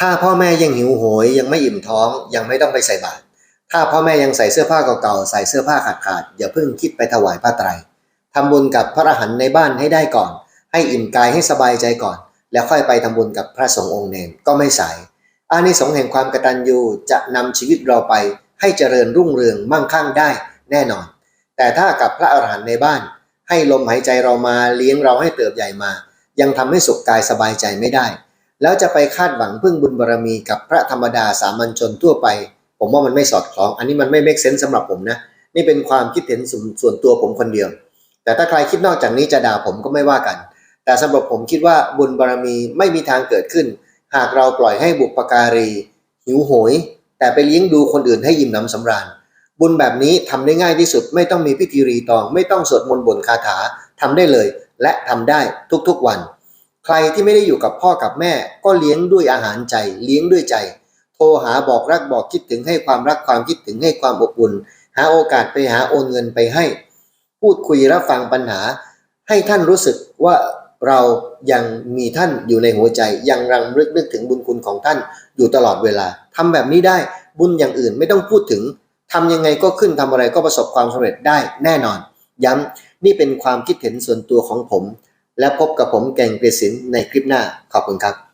ถ้าพ่อแม่ยังหิวโหยยังไม่อิ่มท้องยังไม่ต้องไปใส่บาตรถ้าพ่อแม่ยังใส่เสื้อผ้าเก่าๆใส่เสื้อผ้าขาดๆอย่าเพิ่งคิดไปถวายผ้าไตรทำบุญกับพระอรหันต์ในบ้านให้ได้ก่อน ให้อิ่มกายให้สบายใจก่อน แล้วค่อยไปทำบุญกับพระสงฆ์องค์เนนก็ไม่สายอานิสงส์แห่งความกตัญญูจะนำชีวิตเราไปให้เจริญรุ่งเรืองมั่งคั่งได้แน่นอน แต่ถ้ากับพระอรหันต์ในบ้าน ให้ลมหายใจเรามาเลี้ยงเราให้เติบใหญ่มา ยังทำให้สุขกายสบายใจไม่ได้ แล้วจะไปคาดหวังพึ่งบุญบารมีกับพระธรรมดาสามัญชนทั่วไป ผมว่ามันไม่สอดคล้อง อันนี้มันไม่เมกเซนส์สำหรับผมนะ นี่เป็นความคิดเห็นส่วนส่วนตัวผมคนเดียว แต่ถ้าใครคิดนอกจากนี้จะด่าผมก็ไม่ว่ากัน แต่สำหรับผมคิดว่าบุญบารมีไม่มีทางเกิดขึ้น หากเราปล่อยให้บุปการี หิวโหย แต่ไปเลี้ยงดูคนอื่นให้ยิ้มหนำสำราญ บุญแบบนี้ทำได้ง่ายที่สุด ไม่ต้องมีพิธีรีตอง ไม่ต้องสวดมนต์บนคาถาทำได้เลย และทำได้ทุกๆวัน ใครที่ไม่ได้อยู่กับพ่อกับแม่ก็เลี้ยงด้วยอาหารใจ เลี้ยงด้วยใจ โทรหาบอกรักบอกคิดถึงให้ความรักความคิดถึงให้ความอบอุ่น หาโอกาสไปหาโอนเงินไปให้ พูดคุยรับฟังปัญหา ให้ท่านรู้สึกว่าเรายังมีท่านอยู่ในหัวใจ ยังรำลึกนึกถึงบุญคุณของท่านอยู่ตลอดเวลาทำแบบนี้ได้บุญอย่างอื่นไม่ต้องพูดถึงทำยังไงก็ขึ้นทำอะไรก็ประสบความสำเร็จได้แน่นอน ย้ำนี่เป็นความคิดเห็นส่วนตัวของผม และพบกับผมแก่งเกรสินในคลิปหน้าขอบคุณครับ